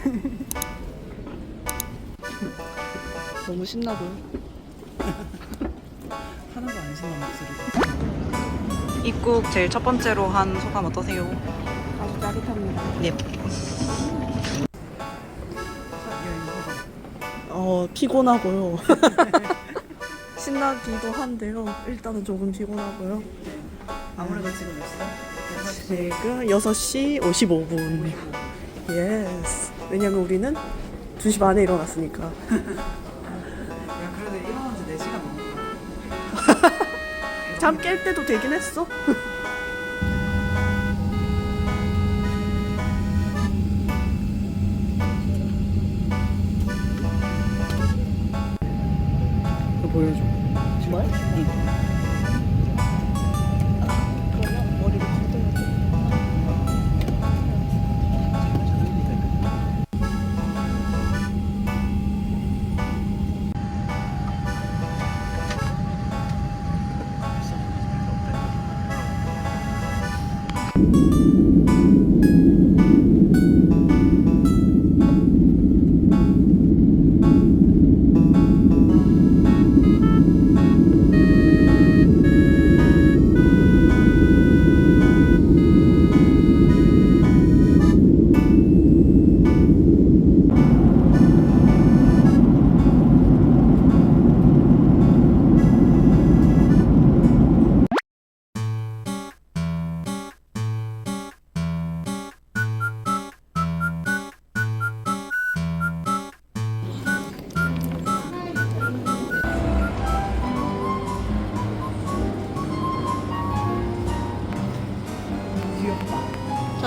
너무 신나 보여. 하나도 안 신난 목소리가. 입국 제일 첫 번째로 한 소감 어떠세요? 아주 짜릿합니다. 네. 어 피곤하고요. 신나기도 한데요. 일단은 조금 피곤하고요. 아무래도 지금 몇 시야? 지금 6시 55분. 예스. 왜냐면 우리는 2시 반에 일어났으니까. 야 그래도 일어난 지 4시간 넘었다. 잠깰 때도 되긴 했어. 보여줘. 뭘? 그러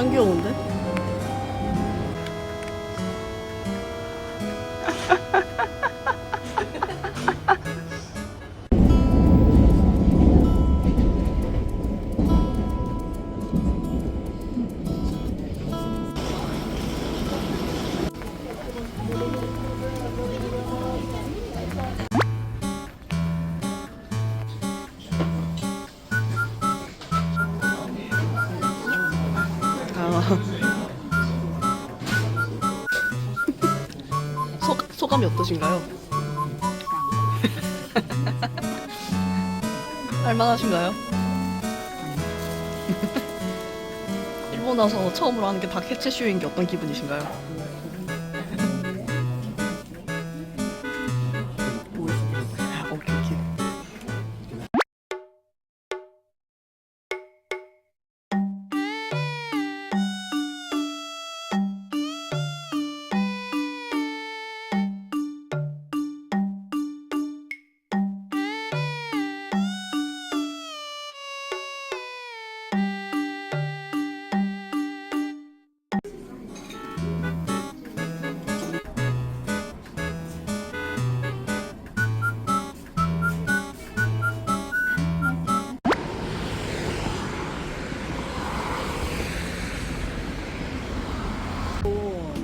짱 귀여운데? 소, 소감이 어떠신가요? 할만하신가요? 일본 와서 처음으로 하는 게닭 해체 쇼인 게 어떤 기분이신가요?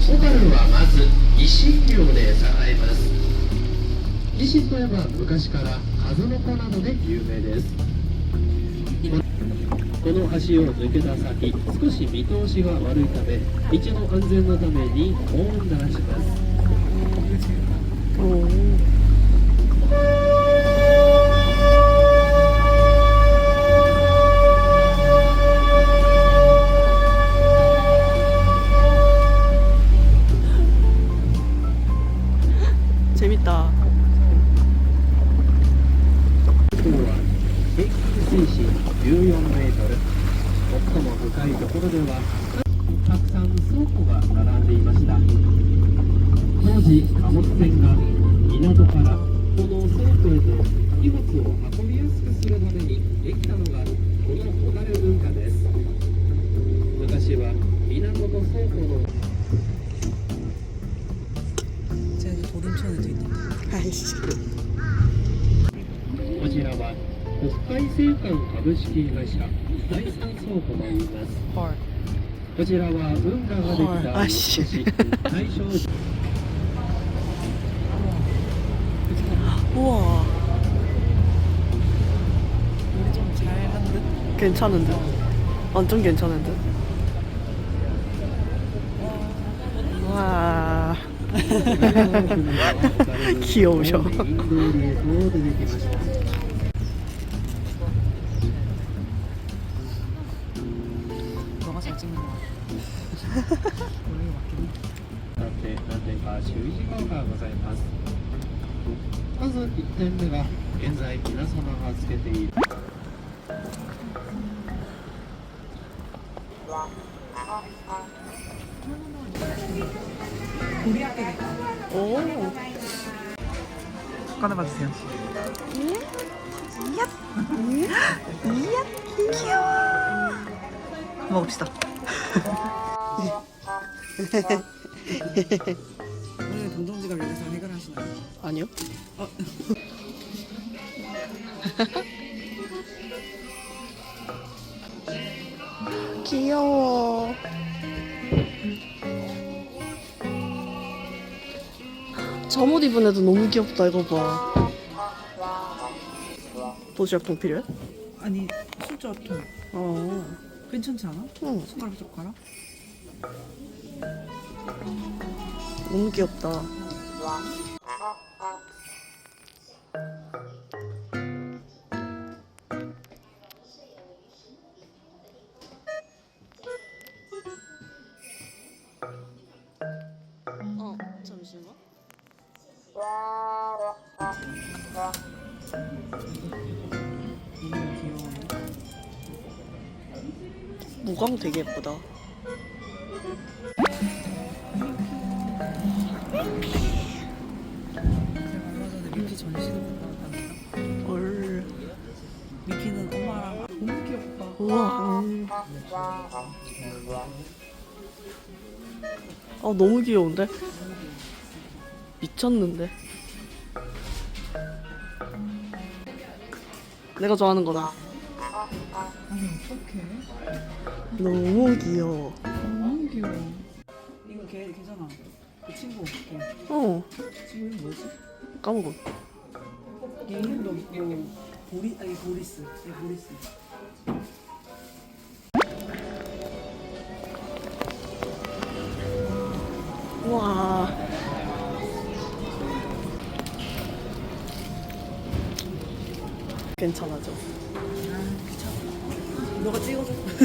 小樽はまず石漁で栄えます石といえば昔から数の子などで有名です。この橋を抜けた先少し見通しが悪いため道の安全のためにホーン鳴らします。当時貨物船が港からこの倉庫へと荷物を運びやすくするためにできたのがこの小樽文化です昔は港と倉庫の 아이씨 こちらは北海製缶株式会社第三倉庫といいます 헐 こちらは運河ができたはいあし年大正 우와. 우리 좀 잘한 듯? 괜찮은데 완전 괜찮은데 와. 귀여우셔. 1点目が現在皆様がつけている 오 꺼내봐주세요. 귀여워. 먹읍시다. 오늘 동동지갑 여기서 해결하시나요? 아니요 귀여워 잠옷 입은 애도 너무 귀엽다 이거 봐 도시락통 필요해? 아니 좀어 괜찮지 않아? 응. 숟가락 젓가락? 너무 귀엽다 무광 되게 예쁘다 엄마랑 너무 귀엽다. 우와 음. 아 너무 귀여운데? 미쳤는데 내가 좋아하는 거다 아니 어떡해? 너무 귀여워 너무 귀여워. 이거 걔 걔잖아. 그 친구 걔. 어 친구 이름 뭐지? 까먹어 얘 이름도 뭐 보리 아니 보리스. 얘 보리스.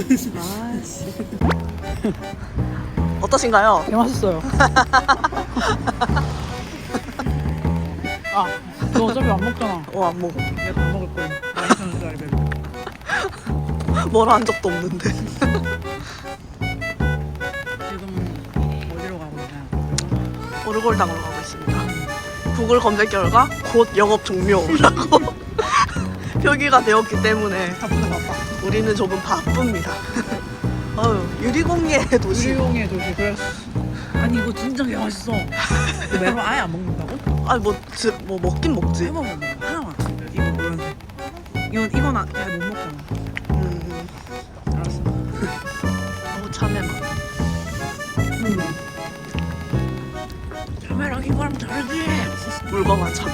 아씨 어떠신가요? 개 맛있어요. 아, 너 어차피 안 먹잖아. 어 안 먹어 내가 다 먹을 거야. 맛있는 줄 알고. 뭐라 한 적도 없는데 지금 어디로 가고 있나요? 오르골당으로 가고 있습니다 구글 검색 결과 곧 영업 종료라고 표기가 되었기 때문에 바쁘다 바빠. 우리는 조금 바쁩니다 어휴 유리공예 도시 유리용의 도시 그랬어. 아니 이거 진짜 개 맛있어. 너 매번 아예 안 먹는다고? 아니 뭐, 지- 뭐 먹긴 먹지 해먹어 먹어. 하나만. 이거 노란색. 이건 이건 아, 내가 못 먹잖아. 음, 알았어. 어우 참외 맛 참외랑 이거랑 다르지. 물건한 참외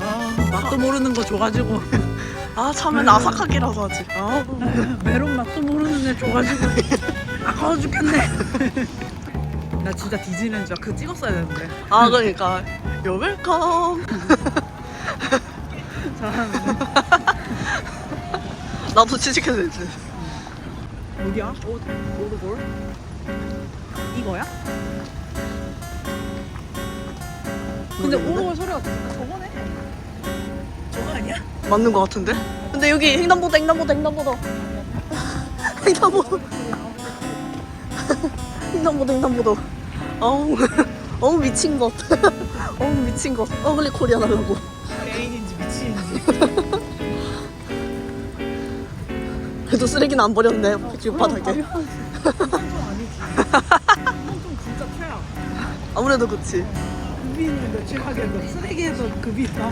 아 맛도 모르는 거 줘가지고 아 참외는 아삭하기라서 하지 아, 메론 맛도 모르는 애 줘가지고 아까워 죽겠네. 나 진짜 디즈니랜드 그거 찍었어야 되는데. 아 그러니까 welcome 잘하는데. 나도 취직해야 되지 어디야? 오, 오르골? 이거야? 근데 오르골 소리가. 저거? 맞는 것 같은데? 근데 여기 횡단보도 횡단보도 횡단보도 횡단보도 횡단보도 횡단보도 어우 어우 미친 것 어우 미친 것 어글리 코리안 하려고 개인인지 미친인지. 그래도 쓰레기는 안 버렸네 진짜 최악. 아무래도 그치 급이 있는데 최악에도 쓰레기에도 급이 있다.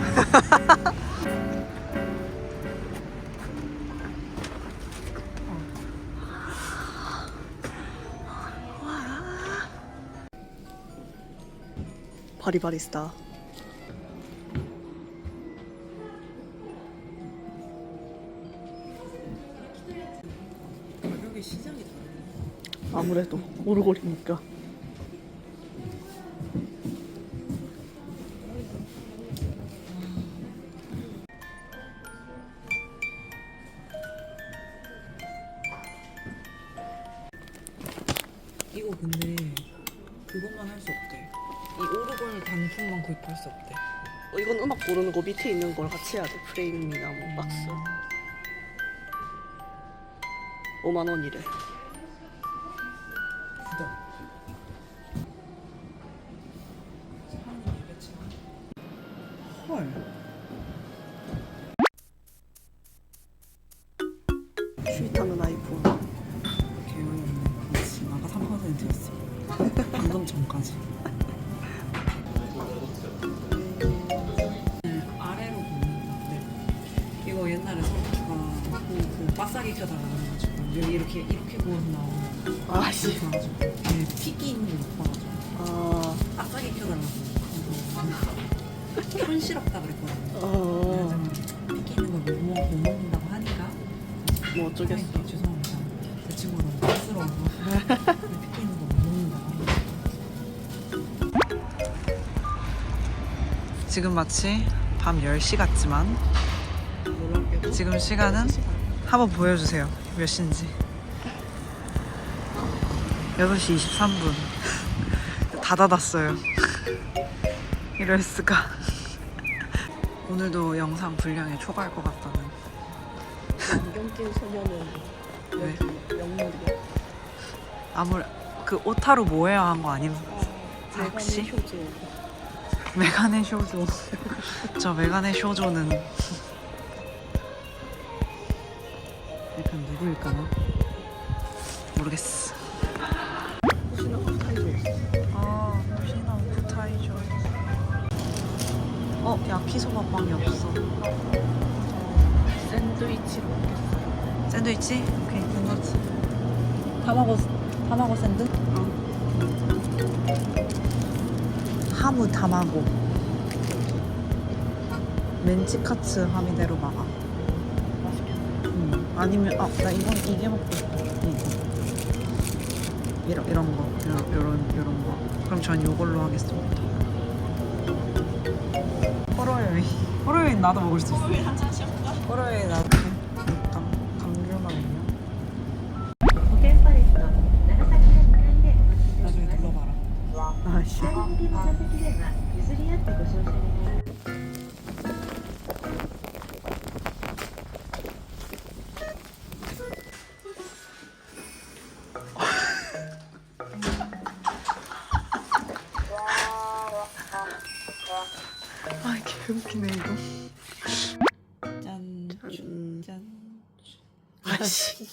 바리바리스타. 아무래도 오르골이니까. 이 오르골 단품만 구입할 수 없대. 어, 이건 음악 고르는 거 밑에 있는 걸 같이 해야 돼. 프레임이나 뭐 박스. 5만 원이래. 구다. 헐. 스윗하는 아이폰. 개어이없네. 그렇지. 아까 3%였어. 방금 전까지. 그 바싸게 켜달라 그래가지고 여기 이렇게 이렇게 나오는 아, 씨. 나와가지고 네, 핏기 있는 봐가지고 아, 바싸게 켜달라고 그래서 현실없다 그랬거든요. 어, 그래서 핏기 있는 걸못 먹는다고 하니까 뭐 어쩌겠어. 네, 죄송합니다. 제 친구가 너무 있는 거 못 먹는다고 하니까 지금 마치 밤 10시 같지만 놀랍게도 지금 시간은 한번 보여주세요. 몇 시인지. 6시 23분. 다 닫았어요. 이럴 수가. 오늘도 영상 분량이 초과할 것 같다는. 안경 낀 소녀는 왜? 영물이야. 아무 그 오타로 뭐해야 한 거 아님? 아, 혹시? 효조. 메가네 쇼조. 저 메가네 쇼조는 누구일까나? 모르겠어. 타이조. 아, 혹시나 오프타이죠. 어, 야키소바빵이 없어. 샌드위치로 먹겠어. 샌드위치? 오케이, 샌드위치. 타마고, 타마고 샌드? 어. 하무 타마고. 멘치카츠 하미데로. 맛있겠다. 음. 아니면, 아, 나 이건 이게 먹고 싶어. 이거. 이런, 이런 거. 이런, 이런, 이런 거. 그럼 전 이걸로 하겠습니다. 호러요이. 호러요이 나도 먹을 수 있어. 호러요이 한 잔씩 할까? 호러요이 나도. 웃기네, 이거. 짠. 짠. 짠. 아씨.